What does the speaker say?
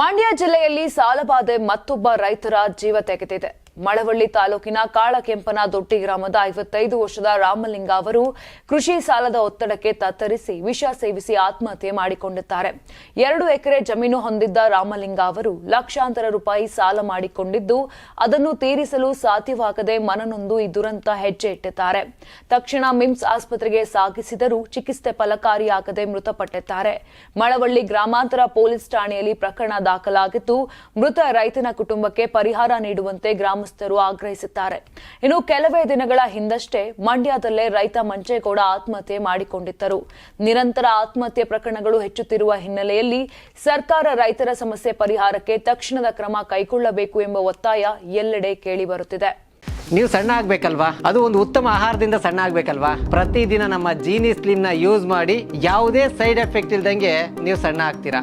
ಮಂಡ್ಯ ಜಿಲ್ಲೆಯಲ್ಲಿ ಸಾಲಬಾಧೆ ಮತ್ತೊಬ್ಬ ರೈತರ ಜೀವ ತೆಗೆದಿದೆ. ಮಳವಳ್ಳಿ ತಾಲೂಕಿನ ಕಾಳಕೆಂಪನ ದೊಟ್ಟಿ ಗ್ರಾಮದ ಐವತ್ತೈದು ವರ್ಷದ ರಾಮಲಿಂಗ ಅವರು ಕೃಷಿ ಸಾಲದ ಒತ್ತಡಕ್ಕೆ ತತ್ತರಿಸಿ ವಿಷ ಸೇವಿಸಿ ಆತ್ಮಹತ್ಯೆ ಮಾಡಿಕೊಂಡಿದ್ದಾರೆ. ಎರಡು ಎಕರೆ ಜಮೀನು ಹೊಂದಿದ್ದ ರಾಮಲಿಂಗ ಅವರು ಲಕ್ಷಾಂತರ ರೂಪಾಯಿ ಸಾಲ ಮಾಡಿಕೊಂಡಿದ್ದು, ಅದನ್ನು ತೀರಿಸಲು ಸಾಧ್ಯವಾಗದೆ ಮನನೊಂದು ಈ ದುರಂತ ಹೆಜ್ಜೆ ಇಟ್ಟಿದ್ದಾರೆ. ತಕ್ಷಣ ಮಿಮ್ಸ್ ಆಸ್ಪತ್ರೆಗೆ ಸಾಗಿಸಿದರೂ ಚಿಕಿತ್ಸೆ ಫಲಕಾರಿಯಾಗದೆ ಮೃತಪಟ್ಟಿದ್ದಾರೆ. ಮಳವಳ್ಳಿ ಗ್ರಾಮಾಂತರ ಪೊಲೀಸ್ ಠಾಣೆಯಲ್ಲಿ ಪ್ರಕರಣ ದಾಖಲಾಗಿದ್ದು, ಮೃತ ರೈತನ ಕುಟುಂಬಕ್ಕೆ ಪರಿಹಾರ ನೀಡುವಂತೆ ಗ್ರಾಮಸ್ಥರು ಆಗ್ರಹಿಸಿದ್ದಾರೆ ಇನ್ನು ಕೆಲವೇ ದಿನಗಳ ಹಿಂದಷ್ಟೇ ಮಂಡ್ಯದಲ್ಲೇ ರೈತ ಮಂಚೇಗೌಡ ಆತ್ಮಹತ್ಯೆ ಮಾಡಿಕೊಂಡಿದ್ದರು. ನಿರಂತರ ಆತ್ಮಹತ್ಯೆ ಪ್ರಕರಣಗಳು ಹೆಚ್ಚುತ್ತಿರುವ ಹಿನ್ನೆಲೆಯಲ್ಲಿ ಸರ್ಕಾರ ರೈತರ ಸಮಸ್ಯೆ ಪರಿಹಾರಕ್ಕೆ ತಕ್ಷಣದ ಕ್ರಮ ಕೈಗೊಳ್ಳಬೇಕು ಎಂಬ ಒತ್ತಾಯ ಎಲ್ಲೆಡೆ ಕೇಳಿಬರುತ್ತಿದೆ. ನೀವು ಸಣ್ಣ ಆಗ್ಬೇಕಲ್ವಾ? ಅದು ಒಂದು ಉತ್ತಮ ಆಹಾರದಿಂದ ಸಣ್ಣ ಆಗ್ಬೇಕಲ್ವಾ? ಪ್ರತಿದಿನ ನಮ್ಮ ಜೀನಿ ಸ್ಲಿಮ್ನ ಯೂಸ್ ಮಾಡಿ ಯಾವುದೇ ಸೈಡ್ ಎಫೆಕ್ಟ್ ಇಲ್ದಂಗೆ ನೀವು ಸಣ್ಣ ಆಗ್ತೀರಾ?